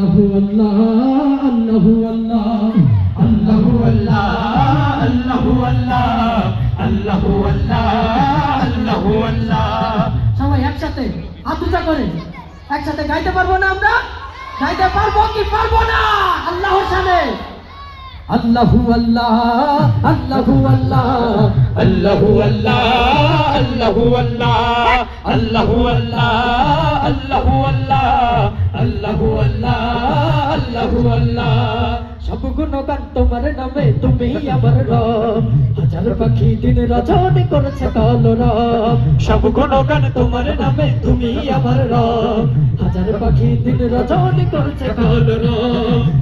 আল্লাহু আল্লাহ আল্লাহু আল্লাহ আল্লাহু আল্লাহ আল্লাহু আল্লাহ আল্লাহু আল্লাহ আল্লাহু আল্লাহ সবাই একসাথে হাত উঁচা করে একসাথে গাইতে পারব না আমরা গাইতে পারব কি পারব না আল্লাহর সামনে আল্লাহু আল্লাহ আল্লাহু আল্লাহ আল্লাহু আল্লাহ আল্লাহু আল্লাহ আল্লাহু আল্লাহ আল্লাহু আল্লাহ আল্লাহু আল্লাহ আল্লাহু আল্লাহ সব গুণগান তোমার নামে তুমি আমার রব। হাজার পাখি দিন রজনী করেছে কলরব সব গুণগান তোমার নামে তুমি আমার রব। হাজার পাখি দিন রজনী করেছে কলরব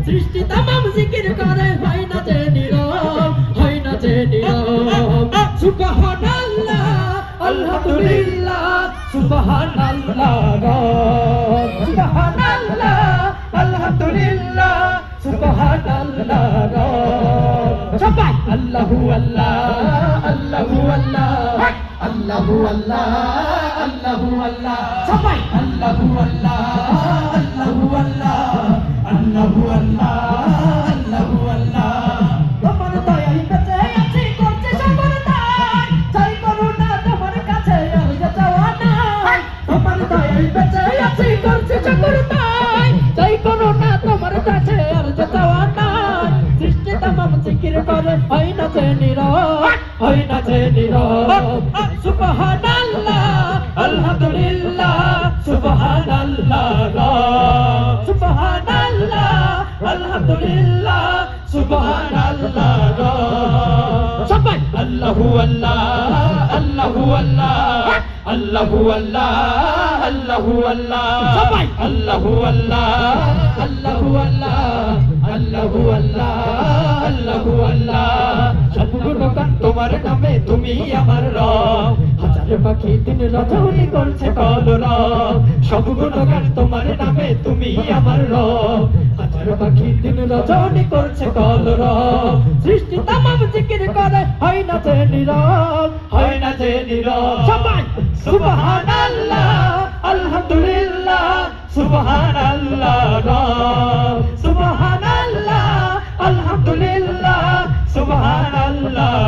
সৃষ্টি তামাম জিকির করে, হয় না যে নীরব, হয় না যে নীরব। সুবহানাল্লাহ আলহামদুলিল্লাহ সুবহানাল্লাহ রব। সুবহানাল্লাহ সবাই আল্লাহু আল্লাহ আল্লাহু আল্লাহ আল্লাহু আল্লাহ আল্লাহু আল্লাহ সবাই আল্লাহু আল্লাহ আল্লাহু تنيرا أين تنيرا سبحان الله الحمد لله سبحان الله سبحان الله الحمد لله سبحان الله سبحان الله هو الله الله هو الله الله هو الله الله هو الله. الله هو الله الله هو الله الله هو الله. তোমার নামে তুমি আমার রব। হাজার পাখি দিন রজনী করছে কলরব। সব গুণগান তোমার নামে তুমি আমার রব। হাজার পাখি দিন রজনী করছে কলরব। সৃষ্টি তামাম জিকির করে, হয় না যে নীরব, হয় না যে নীরব। সবাই, সুবহানাল্লাহ, আলহামদুলিল্লাহ, সুবহানাল্লাহ সুবহানাল্লাহ, আলহামদুলিল্লাহ, সুবহানাল্লাহ